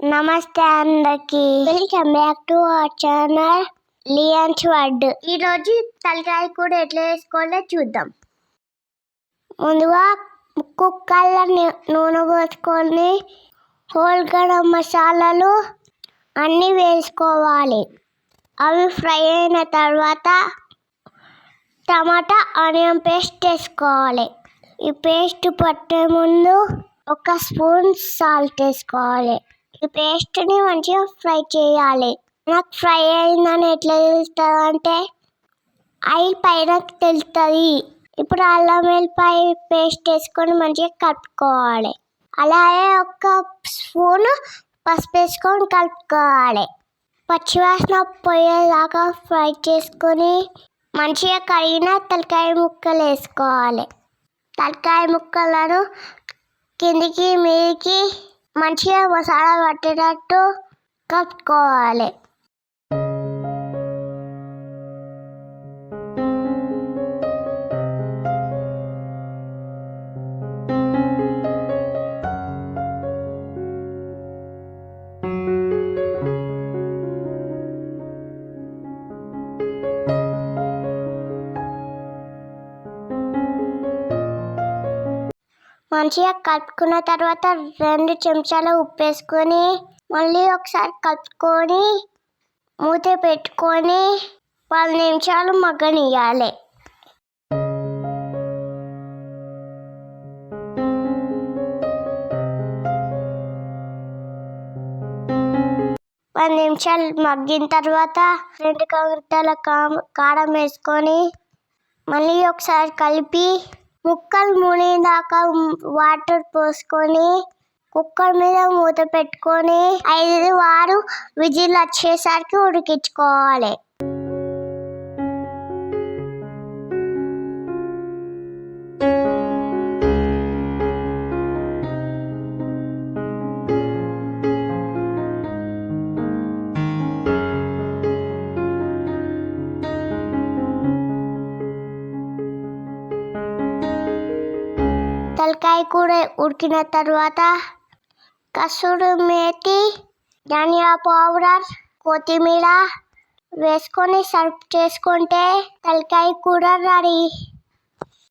నమస్తే అందరికి. Welcome back to our channel లియన్స్ word ఈరోజు తలకాయ కూడా ఎట్లా వేసుకోవాలో చూద్దాం. ముందుగా కుక్కర్లో నూనె పోసుకొని హోల్ గరం మసాలాలు అన్నీ వేసుకోవాలి. అవి ఫ్రై అయిన తర్వాత టమాటా ఆనియన్ పేస్ట్ వేసుకోవాలి. ఈ పేస్ట్ పట్టే ముందు ఒక స్పూన్ సాల్ట్ వేసుకోవాలి. ఈ పేస్ట్ని మంచిగా ఫ్రై చేయాలి. నాకు ఫ్రై అయిందని ఎట్లా తెలుస్తుంది అంటే ఆయిల్ పైన తెలుస్తుంది. ఇప్పుడు అల్లం వెల్లిపాయ పేస్ట్ వేసుకొని మంచిగా కలుపుకోవాలి. అలాగే ఒక స్పూన్ పసుపు వేసుకొని కలుపుకోవాలి. పచ్చివాసన పోయేలాగా ఫ్రై చేసుకొని మంచిగా కడిగిన తలకాయ ముక్కలు వేసుకోవాలి. తలకాయ ముక్కలను కిందికి మీదికి మంచిగా మసాలా పట్టేటట్టు కలుపుకోవాలి మంచిగా కలుపుకున్న తర్వాత రెండు చెంచాల ఉప్పు వేసుకొని మళ్ళీ ఒకసారి కలుపుకొని మూత పెట్టుకొని పది నిమిషాలు మగ్గనియాలి పది నిమిషాలు మగ్గిన తర్వాత రెండు గంటల కా- కారం వేసుకొని మళ్ళీ ఒకసారి కలిపి ముక్కలు మునిదాకా వాటర్ పోసుకొని కుక్కర్ మీద మూత పెట్టుకొని ఐదు ఆరు విజిల్ వచ్చేసరికి ఉడికించుకోవాలి. తలకాయ కూర ఉడికిన తర్వాత కసూరు మేతి ధనియా పౌడర్ కొత్తిమీర వేసుకొని సర్వ్ చేసుకుంటే తలకాయ కూర రెడీ.